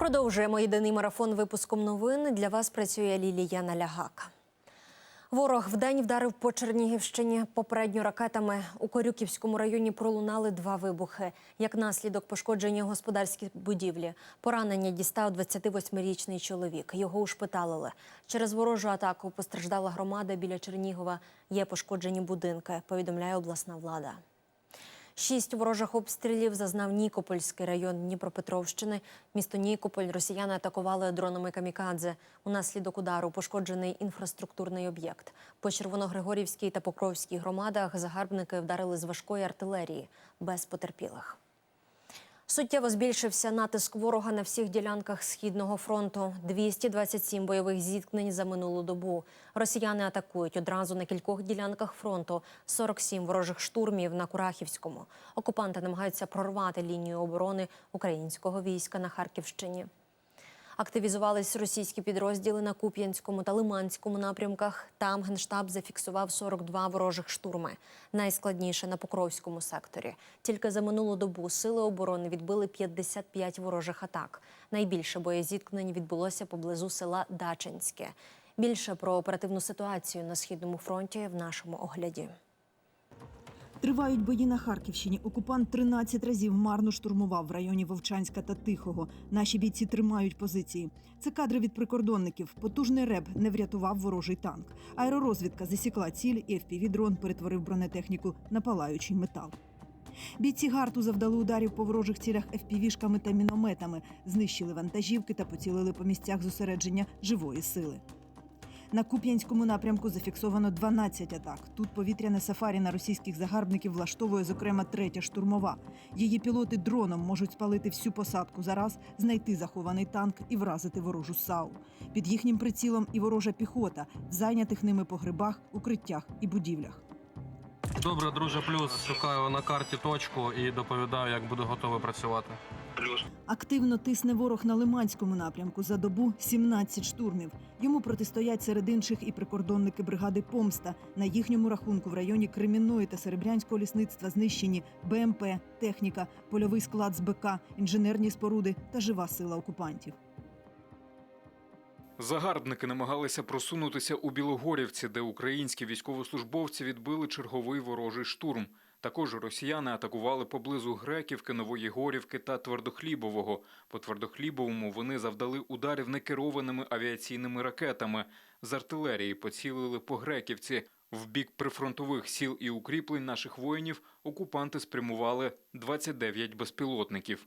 Продовжуємо єдиний марафон випуском новин. Для вас працює Лілія Налягака. Ворог вдень вдарив по Чернігівщині попередньо ракетами. У Корюківському районі пролунали два вибухи. Як наслідок пошкоджені господарські будівлі. Поранення дістав 28-річний чоловік. Його ушпиталили. Через ворожу атаку постраждала громада біля Чернігова. Є пошкоджені будинки, повідомляє обласна влада. Шість ворожих обстрілів зазнав Нікопольський район Дніпропетровщини. Місто Нікополь росіяни атакували дронами камікадзе. Унаслідок удару пошкоджений інфраструктурний об'єкт. По Червоногригорівській та Покровській громадах загарбники вдарили з важкої артилерії без потерпілих. Суттєво збільшився натиск ворога на всіх ділянках східного фронту. 227 бойових зіткнень за минулу добу. Росіяни атакують одразу на кількох ділянках фронту. 47 ворожих штурмів на Курахівському. Окупанти намагаються прорвати лінію оборони українського війська на Харківщині. Активізувались російські підрозділи на Куп'янському та Лиманському напрямках. Там генштаб зафіксував 42 ворожих штурми. Найскладніше на Покровському секторі. Тільки за минулу добу сили оборони відбили 55 ворожих атак. Найбільше боєзіткнень відбулося поблизу села Дачинське. Більше про оперативну ситуацію на східному фронті в нашому огляді. Тривають бої на Харківщині. Окупант 13 разів марно штурмував в районі Вовчанська та Тихого. Наші бійці тримають позиції. Це кадри від прикордонників. Потужний реб не врятував ворожий танк. Аеророзвідка засікла ціль, і FPV-дрон перетворив бронетехніку на палаючий метал. Бійці гарту завдали ударів по ворожих цілях FPV-шками та мінометами, знищили вантажівки та поцілили по місцях зосередження живої сили. На Куп'янському напрямку зафіксовано 12 атак. Тут повітряне сафарі на російських загарбників влаштовує, зокрема, третя штурмова. Її пілоти дроном можуть спалити всю посадку за раз, знайти захований танк і вразити ворожу САУ. Під їхнім прицілом і ворожа піхота зайнятих ними погребах, укриттях і будівлях. Добре, друже, плюс шукаю на карті точку і доповідаю, як буду готовий працювати. Активно тисне ворог на Лиманському напрямку за добу 17 штурмів. Йому протистоять серед інших і прикордонники бригади Помста. На їхньому рахунку в районі Кремінної та Серебрянського лісництва знищені БМП, техніка, польовий склад з БК, інженерні споруди та жива сила окупантів. Загарбники намагалися просунутися у Білогорівці, де українські військовослужбовці відбили черговий ворожий штурм. Також росіяни атакували поблизу Греківки, Нової Горівки та Твердохлібового. По Твердохлібовому вони завдали ударів некерованими авіаційними ракетами. З артилерії поцілили по Греківці. В бік прифронтових сіл і укріплень наших воїнів окупанти спрямували 29 безпілотників.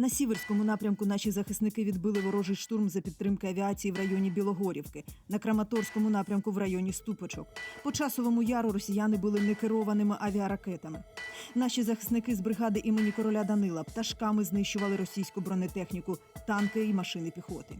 На сіверському напрямку наші захисники відбили ворожий штурм за підтримки авіації в районі Білогорівки, на Краматорському напрямку в районі Ступочок. По часовому яру росіяни були некерованими авіаракетами. Наші захисники з бригади імені короля Данила пташками знищували російську бронетехніку, танки і машини піхоти.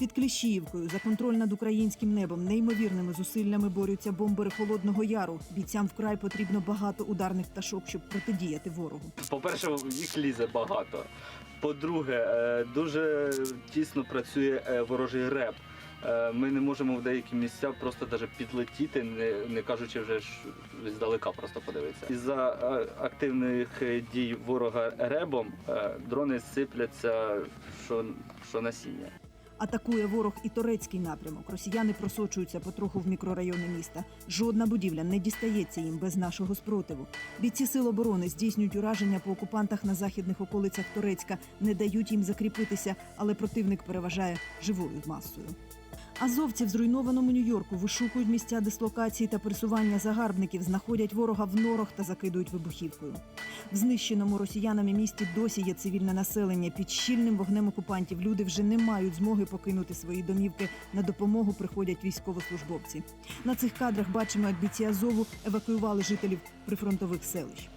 Під Кліщіївкою за контроль над українським небом неймовірними зусиллями борються бомбери Холодного Яру. Бійцям вкрай потрібно багато ударних пташок, щоб протидіяти ворогу. По-перше, їх лізе багато. По-друге, е, дуже тісно працює е, ворожий реп. Е, Ми не можемо в деякі місця просто даже підлетіти, не, кажучи вже здалека просто подивитися. Із-за е, активних дій ворога ребом дрони сипляться, що, що насіння. Атакує ворог і турецький напрямок. Росіяни просочуються потроху в мікрорайони міста. Жодна будівля не дістається їм без нашого спротиву. Бійці сил оборони здійснюють ураження по окупантах на західних околицях Турецька, не дають їм закріпитися, але противник переважає живою масою. Азовці в зруйнованому Нью-Йорку вишукують місця дислокації та пересування загарбників, знаходять ворога в норах та закидують вибухівкою. В знищеному росіянами місті досі є цивільне населення. Під щільним вогнем окупантів люди вже не мають змоги покинути свої домівки. На допомогу приходять військовослужбовці. На цих кадрах бачимо, як бійці Азову евакуювали жителів прифронтових селищ.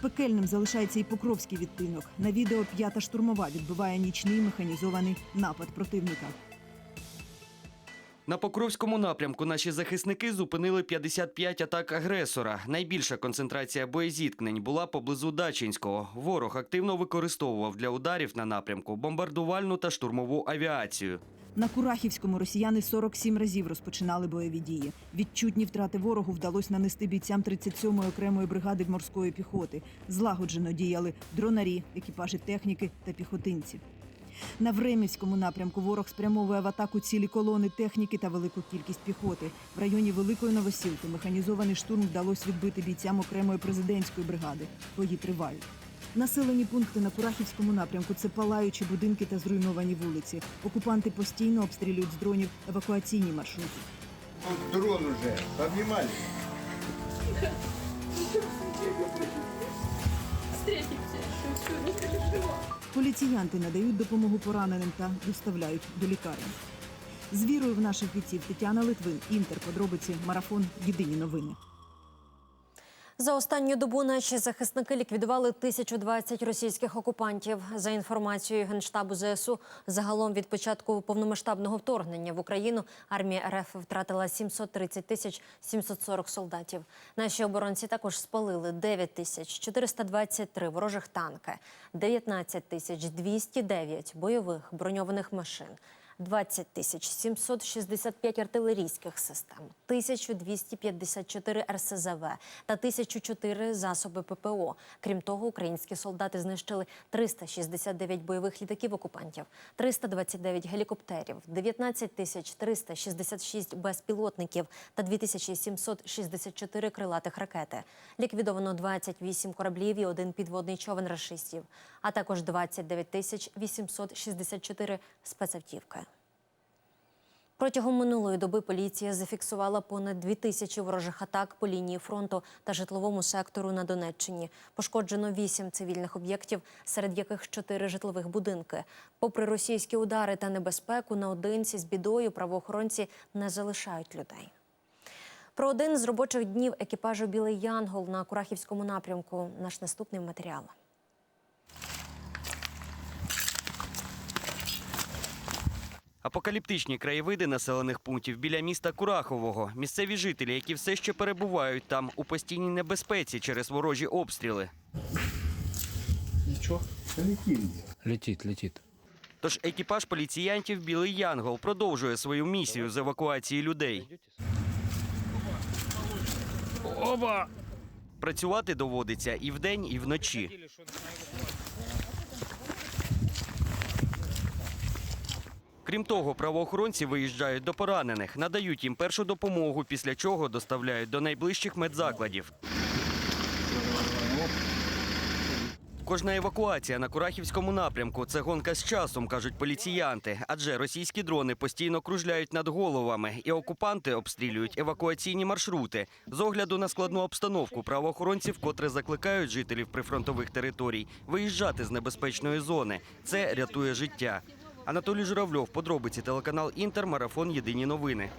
Пекельним залишається і Покровський відтинок. На відео п'ята штурмова відбиває нічний механізований напад противника. На Покровському напрямку наші захисники зупинили 55 атак агресора. Найбільша концентрація боєзіткнень була поблизу Дачинського. Ворог активно використовував для ударів на напрямку бомбардувальну та штурмову авіацію. На Курахівському росіяни 47 разів розпочинали бойові дії. Відчутні втрати ворогу вдалося нанести бійцям 37-ї окремої бригади морської піхоти. Злагоджено діяли дронарі, екіпажі техніки та піхотинці. На Времівському напрямку ворог спрямовує в атаку цілі колони техніки та велику кількість піхоти. В районі Великої Новосілки механізований штурм вдалося відбити бійцям окремої президентської бригади. Бої тривають. Населені пункти на Курахівському напрямку це палаючі будинки та зруйновані вулиці. Окупанти постійно обстрілюють з дронів евакуаційні маршрути. Дрон уже, поднимали. Поліціянти надають допомогу пораненим та доставляють до лікарні. З вірою в наших бійців Тетяна Литвин, Інтер, подробиці, марафон, єдині новини. За останню добу наші захисники ліквідували 1020 російських окупантів. За інформацією генштабу ЗСУ, загалом від початку повномасштабного вторгнення в Україну армія РФ втратила 730 тисяч 740 солдатів. Наші оборонці також спалили 9 тисяч 423 ворожих танки, 19 тисяч 209 бойових броньованих машин. 20 тисяч 765 артилерійських систем, 1254 РСЗВ та 1004 засоби ППО. Крім того, українські солдати знищили 369 бойових літаків окупантів, 329 гелікоптерів, 19 тисяч 366 безпілотників та 2764 крилатих ракети. Ліквідовано 28 кораблів і один підводний човен рашистів, а також 29 тисяч 864 спецавтівки. Протягом минулої доби поліція зафіксувала понад дві тисячі ворожих атак по лінії фронту та житловому сектору на Донеччині. Пошкоджено вісім цивільних об'єктів, серед яких чотири житлових будинки. Попри російські удари та небезпеку, наодинці з бідою правоохоронці не залишають людей. Про один з робочих днів екіпажу Білий Янгол на Курахівському напрямку. Наш наступний матеріал. Апокаліптичні краєвиди населених пунктів біля міста Курахового. Місцеві жителі, які все ще перебувають там у постійній небезпеці через ворожі обстріли. Ничего, полетели. Летит, летит. Тож екіпаж поліціянтів Білий Янгол продовжує свою місію з евакуації людей. Оба! Працювати доводиться і вдень, і вночі. Крім того, правоохоронці виїжджають до поранених, надають їм першу допомогу, після чого доставляють до найближчих медзакладів. Кожна евакуація на Курахівському напрямку це гонка з часом, кажуть поліціянти. Адже російські дрони постійно кружляють над головами, і окупанти обстрілюють евакуаційні маршрути. З огляду на складну обстановку правоохоронці вкотре закликають жителів прифронтових територій виїжджати з небезпечної зони. Це рятує життя. Анатолій Журавльов, подробиці телеканал Інтер, марафон Єдині новини.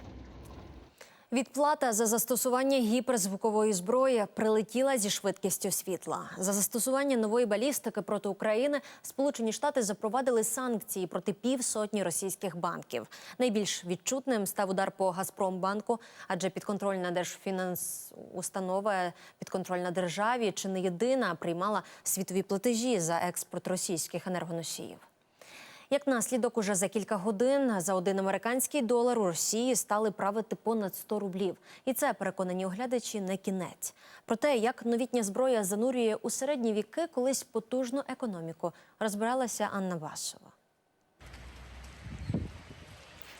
Відплата за застосування гіперзвукової зброї прилетіла зі швидкістю світла. За застосування нової балістики проти України Сполучені Штати запровадили санкції проти півсотні російських банків. Найбільш відчутним став удар по Газпромбанку, адже підконтрольна держфінансустанова, підконтрольна державі чи не єдина приймала світові платежі за експорт російських енергоносіїв. Як наслідок, уже за кілька годин за один американський долар у Росії стали правити понад 100 рублів. І це, переконані оглядачі, не кінець. Про те, як новітня зброя занурює у середні віки колись потужну економіку, розбиралася Анна Басова.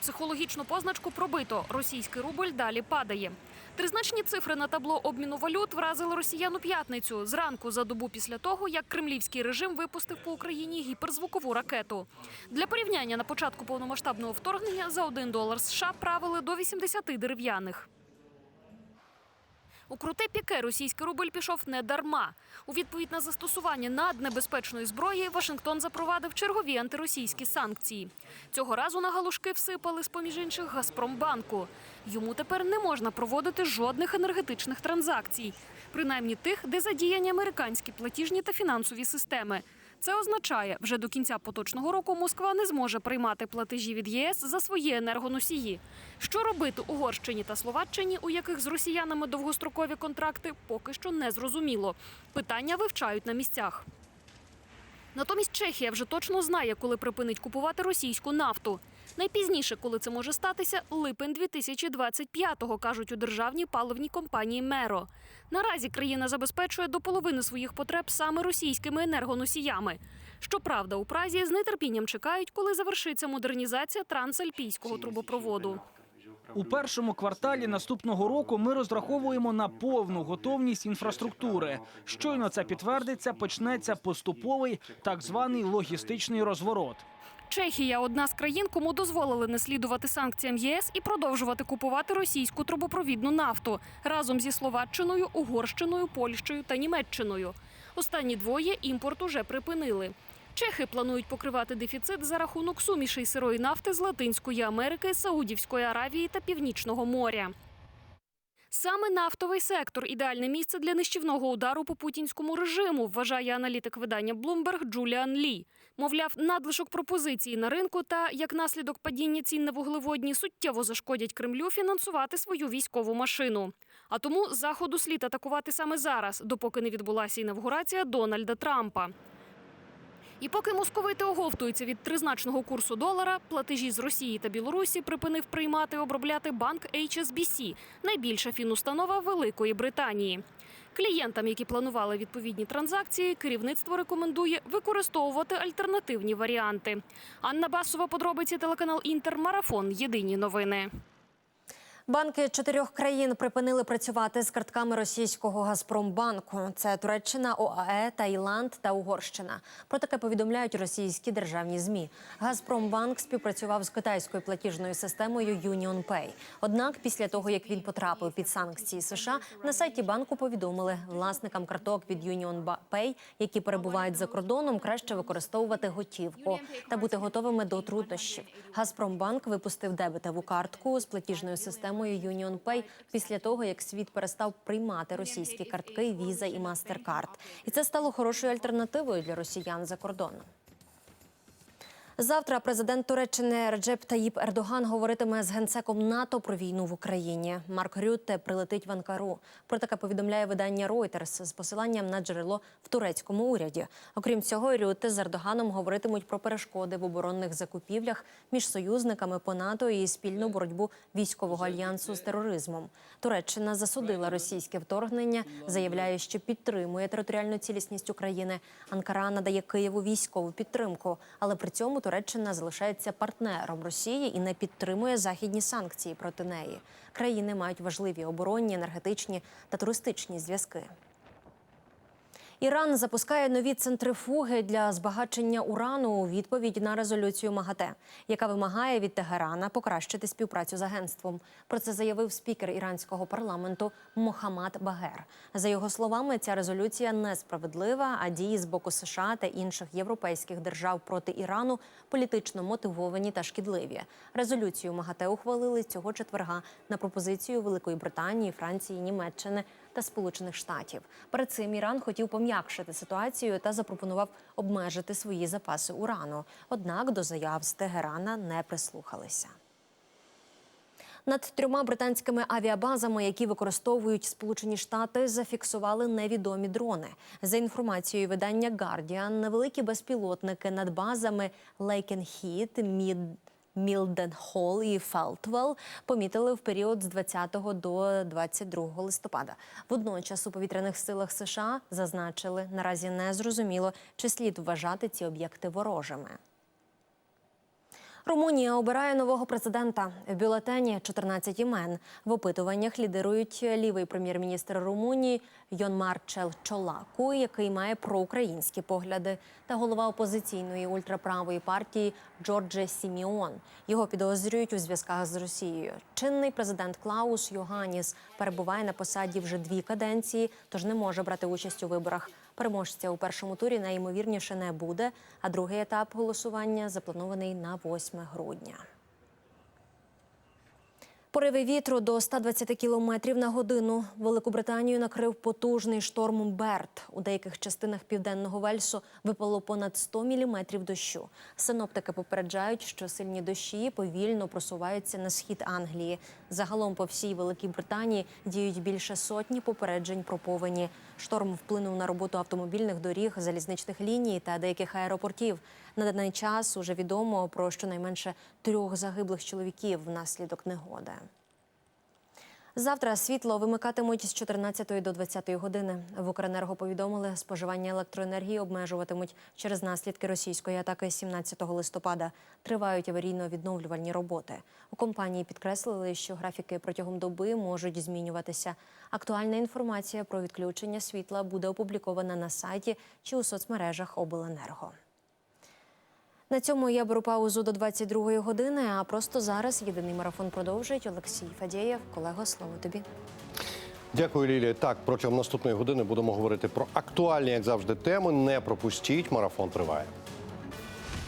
Психологічну позначку пробито. Російський рубль далі падає. Тризначні цифри на табло обміну валют вразили росіян у п'ятницю зранку за добу після того, як кремлівський режим випустив по Україні гіперзвукову ракету. Для порівняння на початку повномасштабного вторгнення за один долар США правили до 80 дерев'яних. У круте піке російський рубль пішов не дарма. У відповідь на застосування наднебезпечної зброї Вашингтон запровадив чергові антиросійські санкції. Цього разу на галушки всипали з поміж інших Газпромбанку. Йому тепер не можна проводити жодних енергетичних транзакцій, принаймні тих, де задіяні американські платіжні та фінансові системи. Це означає, вже до кінця поточного року Москва не зможе приймати платежі від ЄС за свої енергоносії. Що робити Угорщині та Словаччині, у яких з росіянами довгострокові контракти, поки що не зрозуміло. Питання вивчають на місцях. Натомість Чехія вже точно знає, коли припинить купувати російську нафту. Найпізніше, коли це може статися, липень 2025-го, кажуть у державній паливній компанії Меро. Наразі країна забезпечує до половини своїх потреб саме російськими енергоносіями. Щоправда, у Празі з нетерпінням чекають, коли завершиться модернізація трансальпійського трубопроводу. У першому кварталі наступного року ми розраховуємо на повну готовність інфраструктури. Щойно це підтвердиться, почнеться поступовий так званий логістичний розворот. Чехія одна з країн, кому дозволили не слідувати санкціям ЄС і продовжувати купувати російську трубопровідну нафту разом зі Словаччиною, Угорщиною, Польщею та Німеччиною. Останні двоє імпорт уже припинили. Чехи планують покривати дефіцит за рахунок сумішей сирої нафти з Латинської Америки, Саудівської Аравії та Північного моря. Саме нафтовий сектор ідеальне місце для нищівного удару по путінському режиму, вважає аналітик видання Bloomberg Джуліан Лі. Мовляв, надлишок пропозиції на ринку та як наслідок падіння цін на вуглеводні суттєво зашкодять Кремлю фінансувати свою військову машину. А тому заходу слід атакувати саме зараз, допоки не відбулася інавгурація Дональда Трампа. І поки московити оговтуються від тризначного курсу долара, платежі з Росії та Білорусі припинив приймати обробляти банк HSBC, найбільша фінустанова Великої Британії. Клієнтам, які планували відповідні транзакції, керівництво рекомендує використовувати альтернативні варіанти. Анна Басова, подробиці телеканал Інтермарафон. Єдині новини. Банки чотирьох країн припинили працювати з картками російського Газпромбанку. Це Туреччина, ОАЕ, Таїланд та Угорщина. Про таке повідомляють російські державні змі. Газпромбанк співпрацював з китайською платіжною системою UnionPay. Однак, після того як він потрапив під санкції США, на сайті банку повідомили власникам карток від UnionPay, які перебувають за кордоном, краще використовувати готівку та бути готовими до труднощів. Газпромбанк випустив дебетову картку з платіжною системою UnionPay після того, як світ перестав приймати російські картки віза і MasterCard. І це стало хорошою альтернативою для росіян за кордоном. Завтра президент Туреччини Реджеп Таїп Ердоган говоритиме з генсеком НАТО про війну в Україні. Марк Рютте прилетить в Анкару. Про таке повідомляє видання Reuters з посиланням на джерело в турецькому уряді. Окрім цього, Рютте з Ердоганом говоритимуть про перешкоди в оборонних закупівлях між союзниками по НАТО і спільну боротьбу військового альянсу з тероризмом. Туреччина засудила російське вторгнення, заявляє, що підтримує територіальну цілісність України. Анкара надає Києву військову підтримку, але при цьому Туреччина залишається партнером Росії і не підтримує західні санкції проти неї. Країни мають важливі оборонні, енергетичні та туристичні зв'язки. Іран запускає нові центрифуги для збагачення урану у відповідь на резолюцію МАГАТЕ, яка вимагає від Тегерана покращити співпрацю з агентством. Про це заявив спікер іранського парламенту Мохаммад Багер. За його словами, ця резолюція несправедлива, а дії з боку США та інших європейських держав проти Ірану політично мотивовані та шкідливі. Резолюцію МАГАТЕ ухвалили цього четверга на пропозицію Великої Британії, Франції, Німеччини та Сполучених Штатів. Перед цим Іран хотів пом'якшити ситуацію та запропонував обмежити свої запаси урану. Однак до заяв з Тегерана не прислухалися. Над трьома британськими авіабазами, які використовують Сполучені Штати, зафіксували невідомі дрони. За інформацією видання Guardian, невеликі безпілотники над базами Лейкенхіт, Мід. Мілденхол і Фелтвелл помітили в період з 20 до 22 листопада. Водночас у повітряних силах США зазначили, наразі не зрозуміло, чи слід вважати ці об'єкти ворожими. Румунія обирає нового президента. В бюлетені 14 імен. В опитуваннях лідирують лівий прем'єр-міністр Румунії Йон Марчел Чолаку, який має проукраїнські погляди, та голова опозиційної ультраправої партії Джордже Сіміон. Його підозрюють у зв'язках з Росією. Чинний президент Клаус Йоганіс перебуває на посаді вже дві каденції, тож не може брати участь у виборах. Переможця у першому турі найімовірніше не буде, а другий етап голосування запланований на 8 грудня. Пориви вітру до 120 кілометрів на годину. Великобританію накрив потужний шторм Берт. У деяких частинах південного Вельсу випало понад 100 міліметрів дощу. Синоптики попереджають, що сильні дощі повільно просуваються на схід Англії. Загалом по всій Великій Британії діють більше сотні попереджень про повені. Шторм вплинув на роботу автомобільних доріг, залізничних ліній та деяких аеропортів. На даний час уже відомо про щонайменше трьох загиблих чоловіків внаслідок негоди. Завтра світло вимикатимуть з 14 до 20 години. В Укренерго повідомили, споживання електроенергії обмежуватимуть через наслідки російської атаки 17 листопада. Тривають аварійно-відновлювальні роботи. У компанії підкреслили, що графіки протягом доби можуть змінюватися. Актуальна інформація про відключення світла буде опублікована на сайті чи у соцмережах обленерго. На цьому я беру паузу до 22-ї години. А просто зараз єдиний марафон продовжить Олексій Фадєєв. Колего, слово тобі. Дякую, Лілія. Так, протягом наступної години будемо говорити про актуальні, як завжди, теми. Не пропустіть. Марафон триває.